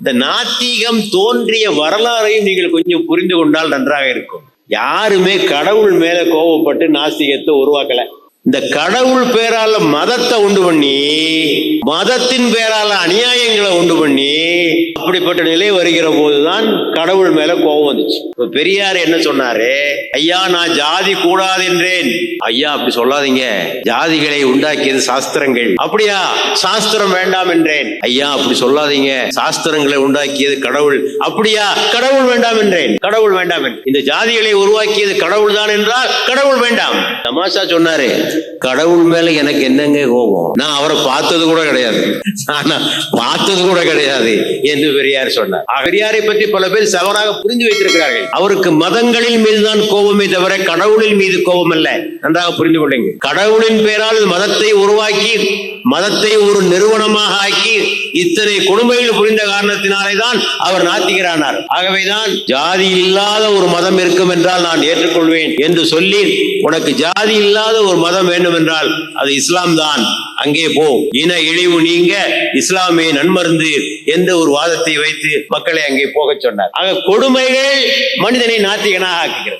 இந்த நாத்திகம் தோன்றிய வரலாறையும் நீங்கள் கொஞ்சம் புரிந்து கொண்டால் நன்றாக இருக்கும். யாருமே கடவுள் மேல கோபப்பட்டு நாஸ்திகத்தை உருவாக்கலை. இந்த கடவுள் பேரால மதத்தை உண்டு பண்ணி மதத்தின் பேரால அநியாயங்களை உண்டு பண்ணி அப்படிப்பட்ட நிலை வருகிற போதுதான் கடவுள் மேல கோபம் வந்துச்சு. இப்ப பெரியார் என்ன சொன்னாரு? ஐயா நான் ஜாதி கூடாது என்றேன். ஐயா அப்படி சொல்லாதீங்க. ஜாதிகளை உண்டாக்கியது சாஸ்திரங்கள். அப்படியா? சாஸ்திரம் வேண்டாம் என்றேன். ஐயா அப்படி சொல்லாதீங்க. சாஸ்திரங்களை உண்டாக்கியது கடவுள். அப்படியா? கடவுள் வேண்டாம் என்றேன். கடவுள் வேண்டாம் என்றேன். இந்த ஜாதிகளை உருவாக்கியது கடவுள் தான் என்றால் கடவுள் வேண்டாம். தமாஷா சொன்னாரு கடவுள் மேல எனக்கு என்னங்க கோபம்? நான் அவரை பார்த்தது கூட கிடையாது. ஆனா பார்த்தது கூட கிடையாது என்று பெரியார் சொன்னார். பெரியாரை பற்றி பல பேர் தவறாக புரிந்து வைத்திருக்கிறார்கள். அவருக்கு மதங்களின் மீதுதான் கோபமே தவிர கடவுளின் மீது கோபம் அல்ல. நன்றாக புரிந்து கொள்ளுங்க கடவுளின் பெயரால் மதத்தை உருவாக்கி மதத்தை ஒரு நிறுவனமாக ஆக்கி இத்தனை கொடுமைகள் புரிந்த காரணத்தினாலே தான் அவர் நாத்திகரானார். ஆகவேதான் ஜாதி இல்லாத ஒரு மதம் இருக்கும் என்றால் நான் ஏற்றுக்கொள்வேன் என்று சொல்லி உனக்கு ஜாதி இல்லாத ஒரு மதம் வேண்டும் என்றால் அது இஸ்லாம் தான். அங்கே போ. இன இழிவு நீங்க இஸ்லாமே நன்மருந்து என்ற ஒரு வாதத்தை வைத்து மக்களை அங்கே போகச் சொன்னார். ஆக கொடுமைகள் மனிதனை நாத்திகனாக ஆக்குகிறது.